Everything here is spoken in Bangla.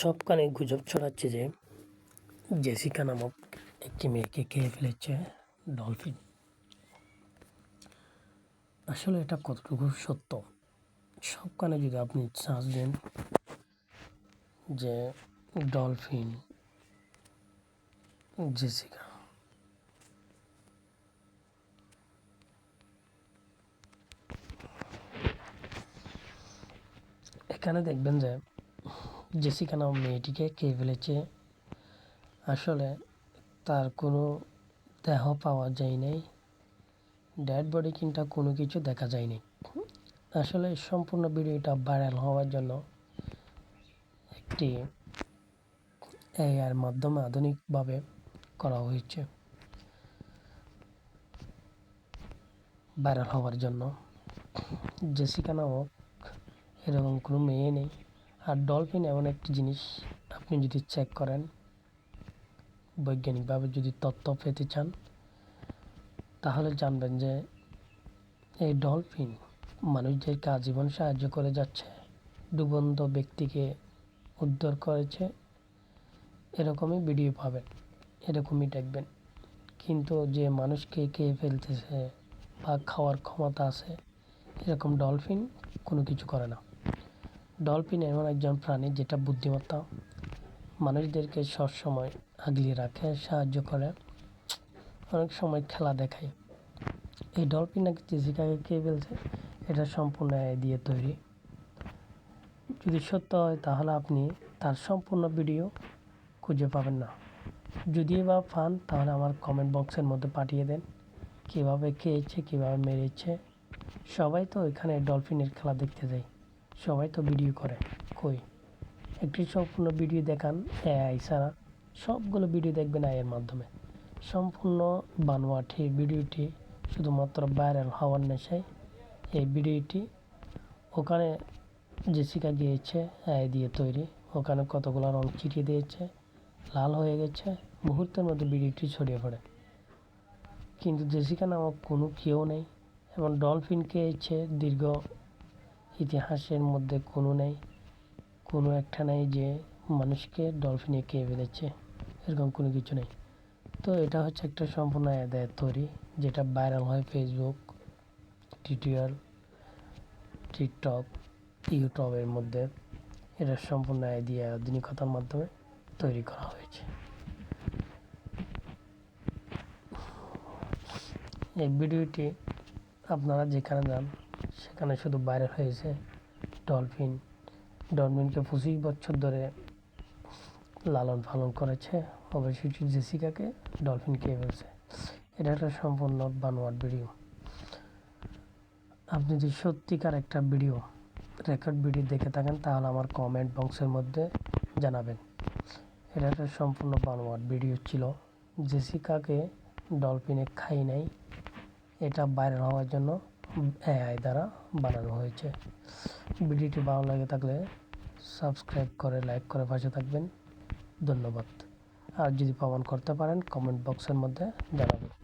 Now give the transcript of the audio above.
সবখানে গুজব ছড়াচ্ছে যে জেসিকা নামক একটি মেয়েকে খেয়ে ফেলেছে ডলফিন। আসলে এটা কতটুকু সত্য? সবখানে যদি আপনি চার্জ দেন যে ডলফিন, জেসিকা, এখানে দেখবেন যে জেসিকা নাম মেয়েটিকে কে ফেলেছে? আসলে তার কোনো দেহ পাওয়া যায় নাই। ডেড বডি কিংবা কোনো কিছু দেখা যায়নি। আসলে সম্পূর্ণ ভিডিওটা ভাইরাল হওয়ার জন্য একটি এআইয়ের মাধ্যমে আধুনিকভাবে করা হয়েছে। ভাইরাল হওয়ার জন্য। জেসিকা নামক এরকম কোনো মেয়ে নেই। আর ডলফিন এমন একটি জিনিস আপনি যদি চেক করেন, বৈজ্ঞানিকভাবে যদি তথ্য পেতে চান, তাহলে জানবেন যে এই ডলফিন মানুষদেরকে আজীবন সাহায্য করে যাচ্ছে ডুবন্ত ব্যক্তিকে উদ্ধার করেছে। এরকমই ভিডিও পাবেন, এরকমই দেখবেন। কিন্তু যে মানুষকে খেয়ে ফেলতেছে বা খাওয়ার ক্ষমতা আছে, এরকম ডলফিন কোনো কিছু করে না। ডলফিন এমন একজন প্রাণী যেটা বুদ্ধিমত্তা মানুষদেরকে সবসময় আগলিয়ে রাখে, সাহায্য করে, অনেক সময় খেলা দেখায়। এই ডলফিন নাকি জেসিকাকে কে ফেলছে এটা সম্পূর্ণ দিয়ে তৈরি। যদি সত্য হয়, তাহলে আপনি তার সম্পূর্ণ ভিডিও খুঁজে পাবেন না। যদি বা পান, তাহলে আমার কমেন্ট বক্সের মধ্যে পাঠিয়ে দেন। কীভাবে খেয়েছে, কীভাবে মেরেছে, সবাই তো এখানে ডলফিনের খেলা দেখতে যায়। সবাই তো ভিডিও করে। কই? একটি সম্পূর্ণ ভিডিও দেখান এআই ছাড়া। সবগুলো ভিডিও দেখবেন আইয়ের মাধ্যমে। সম্পূর্ণ বানোয়াটি ভিডিওটি শুধুমাত্র ভাইরাল হওয়ার নেশায় এই ভিডিওটি ওখানে জেসিকা গিয়েছে এআই দিয়ে তৈরি। ওখানে কতগুলো রং চিটিয়ে দিয়েছে, লাল হয়ে গেছে, মুহূর্তের মধ্যে ভিডিওটি ছড়িয়ে পড়ে। কিন্তু জেসিকা নামক কোনো কেউ নেই এবং ডলফিনকে ইচ্ছে দীর্ঘ ইতিহাসের মধ্যে কোনো নেই, কোনো একটা নেই যে মানুষকে ডলফিনে খেয়ে ফেলেছে এরকম কোনো কিছু নেই। তো এটা হচ্ছে একটা সম্পূর্ণ আদায়ের তৈরি, যেটা ভাইরাল হয় ফেসবুক টিউটোরিয়াল টিকটক ইউটিউবের মধ্যে। এটা সম্পূর্ণ আইডিয়া আধুনিকতার মাধ্যমে তৈরি করা হয়েছে। এই ভিডিওটি আপনারা যেখানে যান সেখানে শুধু ভাইরাল হয়েছে ডলফিন ডলফিনকে পঁচিশ বছর ধরে লালন পালন করেছে। অবশ্যই জেসিকাকে ডলফিন খেয়ে ফেলছে। এটা একটা সম্পূর্ণ বানোয়ার ভিডিও আপনি যদি সত্যিকার একটা ভিডিও রেকর্ড ভিডিও দেখে থাকেন, তাহলে আমার কমেন্ট বক্সের মধ্যে জানাবেন। এটা একটা সম্পূর্ণ বানোয়ার ভিডিও ছিল। জেসিকাকে ডলফিনে খাই নাই এটা ভাইরাল হওয়ার জন্য এআই দ্বারা বানানো হয়েছে। ভিডিওটি ভালো লাগে থাকলে সাবস্ক্রাইব করে, লাইক করে পাশে থাকবেন। ধন্যবাদ। আর যদি প্রমাণ করতে পারেন কমেন্ট বক্সের মধ্যে জানাবেন।